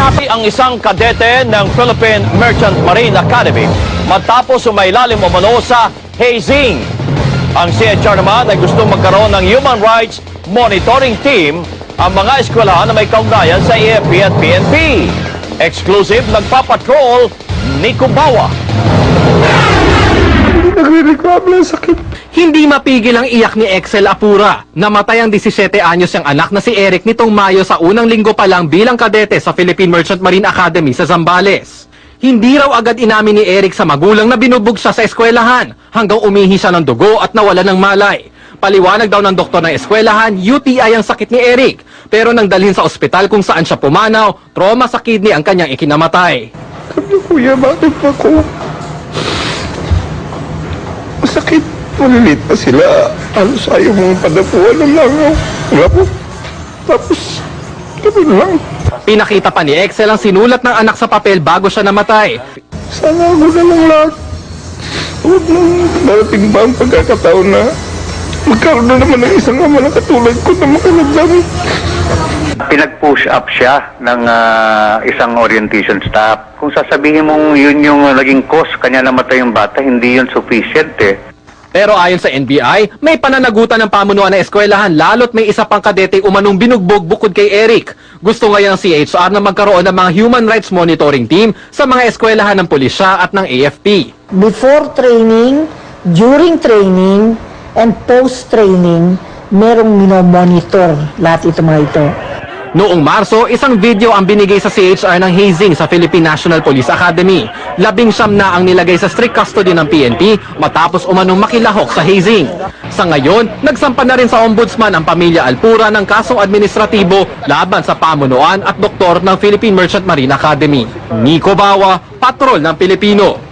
Napi ang isang kadete ng Philippine Merchant Marine Academy matapos umailalim umano sa hazing. Ang CHR naman ay gusto magkaroon ng Human Rights Monitoring Team ang mga eskwelahan na may kaugnayan sa AFP at PNP. Exclusive nagpapatrol Nico Bawa. Nagre-reklamo sakit. Hindi mapigil ang iyak ni Excel Apura. Namatay ang 17 anyos niyang anak na si Eric nitong Mayo sa unang linggo pa lang bilang kadete sa Philippine Merchant Marine Academy sa Zambales. Hindi raw agad inamin ni Eric sa magulang na binubog siya sa eskwelahan hanggang umihi siya ng dugo at nawala ng malay. Paliwanag daw ng doktor ng eskwelahan, UTI ang sakit ni Eric. Pero nang dalhin sa ospital kung saan siya pumanaw, trauma sa kidney ang kanyang ikinamatay. Sabi niya, kuya, bakit ako? Malilit pa sila. Halos ayaw mga padapuan ng langaw. Wala po. Tapos, gabi lang. Pinakita pa ni Excel ang sinulat ng anak sa papel bago siya namatay. Sana ako na lang lahat. Huwag nang darating ba ang pagkakataon na magkaroon na naman ng isang ama na katulad ko na makalagdami. pinag-push up siya ng ah, isang orientation staff. Kung sasabihin mong yun yung naging cause, kanya namatay yung bata, hindi yun sufficient eh. Pero ayon sa NBI, may pananagutan ng pamunuan ng eskwelahan lalo't may isa pang kadete umanong binugbog bukod kay Eric. Gusto ngayon ng CHR na magkaroon ng mga human rights monitoring team sa mga eskwelahan ng pulisya at ng AFP. before training, during training, and post-training, merong minomonitor lahat ito mga ito. Noong Marso, isang video ang binigay sa CHR ng hazing sa Philippine National Police Academy. Labing siyam na ang nilagay sa strict custody ng PNP matapos umanong makilahok sa hazing. Sa ngayon, nagsampa na rin sa ombudsman ang pamilya Alpura ng kasong administratibo laban sa pamunuan at doktor ng Philippine Merchant Marine Academy. Nico Bawa, Patrol ng Pilipino.